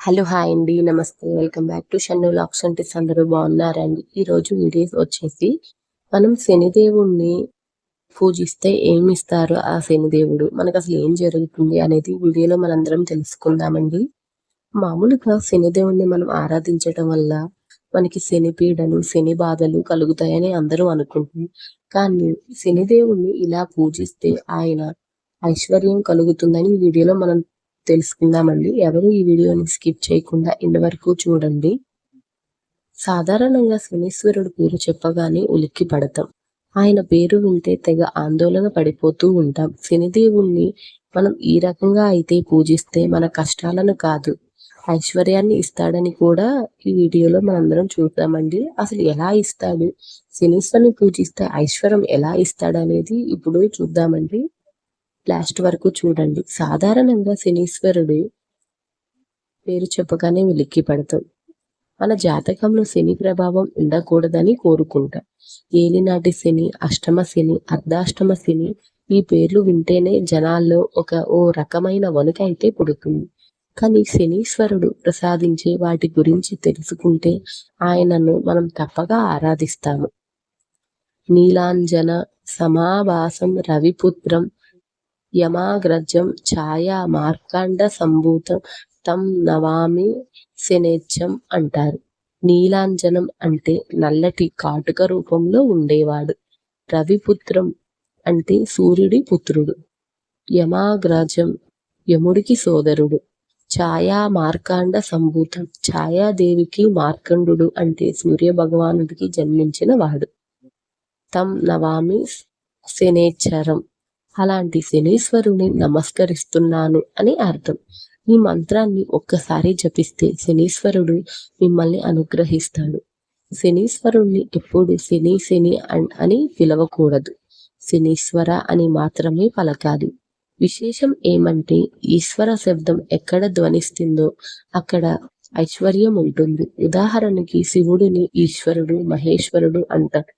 Hello hi అండి. నమస్తే. Welcome back to Shannu లాక్స్ అంటే అందరూ బాగున్నారండి? ఈరోజు వీడియోస్ వచ్చేసి మనం శనిదేవుణ్ణి పూజిస్తే ఏమి ఇస్తారు ఆ శనిదేవుడు? మనకు అసలు ఏం జరుగుతుంది అనేది వీడియోలో మనందరం తెలుసుకుందామండి. మామూలుగా శనిదేవుణ్ణి మనం ఆరాధించడం వల్ల మనకి శని పీడలు శని బాధలు కలుగుతాయని అందరూ అనుకుంటుంది కానీ శనిదేవుణ్ణి ఇలా పూజిస్తే ఆయన ఐశ్వర్యం కలుగుతుందని వీడియోలో మనం తెలుసుకుందామండి. ఎవరు ఈ వీడియోని స్కిప్ చేయకుండా ఇంతవరకు చూడండి. సాధారణంగా శనీశ్వరుడు పేరు చెప్పగానే ఉలిక్కి పడతాం. ఆయన పేరు వింటే తెగ ఆందోళన పడిపోతూ ఉంటాం. శనిదేవుణ్ణి మనం ఈ రకంగా అయితే పూజిస్తే మన కష్టాలను కాదు ఐశ్వర్యాన్ని ఇస్తాడని కూడా ఈ వీడియోలో మనందరం చూద్దామండి. అసలు ఎలా ఇస్తాడు? శనీశ్వరుని పూజిస్తే ఐశ్వర్యం ఎలా ఇస్తాడనేది ఇప్పుడు చూద్దామండి. లాస్ట్ వరకు చూడండి. సాధారణంగా శనీశ్వరుడు పేరు చెప్పగానే వెలిక్కి పడతాం మన జాతకంలో శని ప్రభావం ఉండకూడదని కోరుకుంటాం. ఏలినాటి శని అష్టమ శని అర్ధాష్టమ శని ఈ పేర్లు వింటేనే జనాల్లో ఒక ఓ రకమైన వణుక అయితే పుడుతుంది. కానీ శనీశ్వరుడు ప్రసాదించే వాటి గురించి తెలుసుకుంటే ఆయనను మనం తప్పగా ఆరాధిస్తాము. నీలాంజన సమావాసం రవిపుత్రం యమాగ్రజం ఛాయా మార్కాండ సంభూతం తం నవామి శనేచ్చం అంటారు. నీలాంజనం అంటే నల్లటి కాటుక రూపంలో ఉండేవాడు. రవిపుత్రం అంటే సూర్యుడి పుత్రుడు. యమాగ్రజం యముడికి సోదరుడు. ఛాయా మార్కాండ సంభూతం ఛాయాదేవికి మార్కండు అంటే సూర్య భగవానుడికి జన్మించిన వాడు. తం నవామి శనేచ్చరం అలాంటి శనీశ్వరుని నమస్కరిస్తున్నాను అని అర్థం. ఈ మంత్రాన్ని ఒక్కసారి జపిస్తే శనీశ్వరుడు మిమ్మల్ని అనుగ్రహిస్తాడు. శనీశ్వరుణ్ణి ఎప్పుడు శని శని అని పిలవకూడదు. శనీశ్వర అని మాత్రమే పలకాలి. విశేషం ఏమంటే ఈశ్వర శబ్దం ఎక్కడ ధ్వనిస్తుందో అక్కడ ఐశ్వర్యం ఉంటుంది. ఉదాహరణకి శివుడిని ఈశ్వరుడు మహేశ్వరుడు అంటారు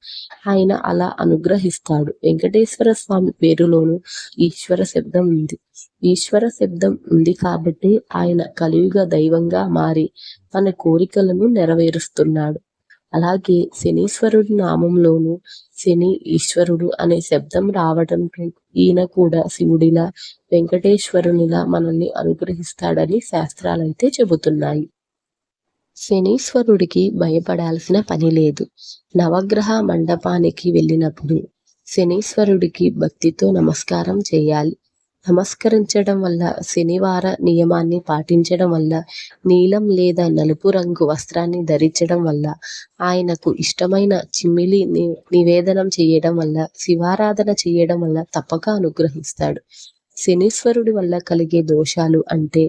ఆయన అలా అనుగ్రహిస్తాడు. వెంకటేశ్వర స్వామి పేరులోను ఈశ్వర శబ్దం ఉంది. ఈశ్వర శబ్దం ఉంది కాబట్టి ఆయన కలియుగ దైవంగా మారి తన కోరికలను నెరవేరుస్తున్నాడు. అలాగే శనీశ్వరుడి నామంలోను శని ఈశ్వరుడు అనే శబ్దం రావడంతో ఈయన కూడా శివుడిలా వెంకటేశ్వరునిలా మనల్ని అనుగ్రహిస్తాడని శాస్త్రాలైతే చెబుతున్నాయి. శనీశ్వరుడికి భయపడాల్సిన పని లేదు. నవగ్రహ మండపానికి వెళ్ళినప్పుడు శనీశ్వరుడికి భక్తితో నమస్కారం చేయాలి. నమస్కరించడం వల్ల శనివార నియమాన్ని పాటించడం వల్ల నీలం లేదా నలుపు రంగు వస్త్రాన్ని ధరించడం వల్ల ఆయనకు ఇష్టమైన చిమ్మిలి నివేదనం చేయడం వల్ల శివారాధన చేయడం వల్ల తప్పక అనుగ్రహిస్తాడు. శనీశ్వరుడి వల్ల కలిగే దోషాలు అంటే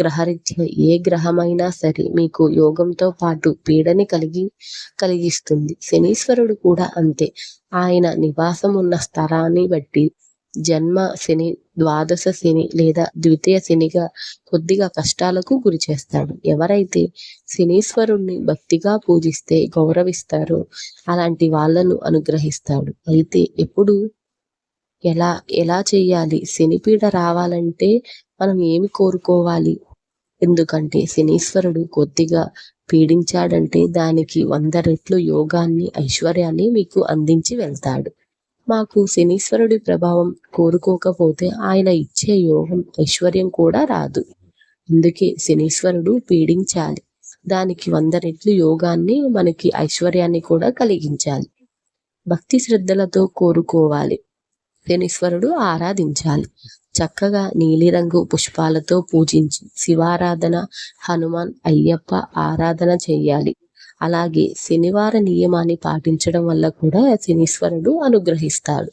గ్రహరీత్యా ఏ గ్రహమైనా సరే మీకు యోగంతో పాటు పీడని కలిగి కలిగిస్తుంది. శనీశ్వరుడు కూడా అంతే. ఆయన నివాసం ఉన్న స్థలాన్ని బట్టి జన్మ శని ద్వాదశ శని లేదా ద్వితీయ శనిగా కొద్దిగా కష్టాలకు గురి చేస్తాడు. ఎవరైతే శనీశ్వరుణ్ణి భక్తిగా పూజిస్తే గౌరవిస్తారో అలాంటి వాళ్ళను అనుగ్రహిస్తాడు. అయితే ఎప్పుడు ఎలా ఎలా చేయాలి? శనిపీడ రావాలంటే మనం ఏమి కోరుకోవాలి? ఎందుకంటే శనీశ్వరుడు కొద్దిగా పీడించాడంటే దానికి వంద రెట్లు యోగాన్ని ఐశ్వర్యాన్ని మీకు అందించి వెళ్తాడు. మాకు శనీశ్వరుడి ప్రభావం కోరుకోకపోతే ఆయన ఇచ్చే యోగం ఐశ్వర్యం కూడా రాదు. అందుకే శనీశ్వరుడు పీడించాలి. దానికి వంద రెట్లు యోగాన్ని మనకి ఐశ్వర్యాన్ని కూడా కలిగించాలి. భక్తి శ్రద్ధలతో కోరుకోవాలి. శనీశ్వరుడు ఆరాధించాలి. చక్కగా నీలిరంగు పుష్పాలతో పూజించి శివారాధన హనుమాన్ అయ్యప్ప ఆరాధన చేయాలి. అలాగే శనివార నియమాన్ని పాటించడం వల్ల కూడా శనీశ్వరుడు అనుగ్రహిస్తాడు.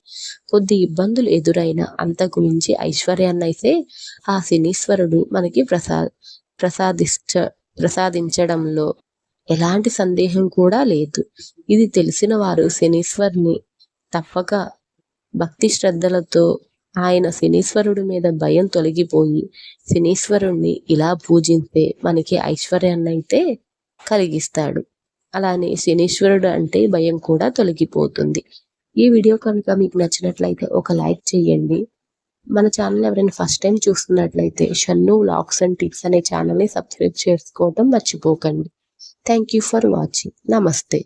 కొద్ది ఇబ్బందులు ఎదురైన అంతకు మించి ఐశ్వర్యాన్ని అయితే ఆ శనీశ్వరుడు మనకి ప్రసా ప్రసాదించ ప్రసాదించడంలో ఎలాంటి సందేహం కూడా లేదు. ఇది తెలిసిన వారు శనీశ్వరుని తప్పక భక్తి శ్రద్ధలతో ఆయన శనీశ్వరుడి మీద భయం తొలగిపోయి శనీశ్వరుణ్ణి ఇలా పూజిస్తే మనకి ఐశ్వర్యాన్ని అయితే కలిగిస్తాడు. అలానే శనీశ్వరుడు అంటే భయం కూడా తొలగిపోతుంది. ఈ వీడియో కనుక మీకు నచ్చినట్లయితే ఒక లైక్ చేయండి. మన ఛానల్ ఎవరైనా ఫస్ట్ టైం చూస్తున్నట్లయితే షన్ను వ్లాగ్స్ అండ్ టిప్స్ అనే ఛానల్ని సబ్స్క్రైబ్ చేసుకోవడం మర్చిపోకండి. Thank you for watching. నమస్తే.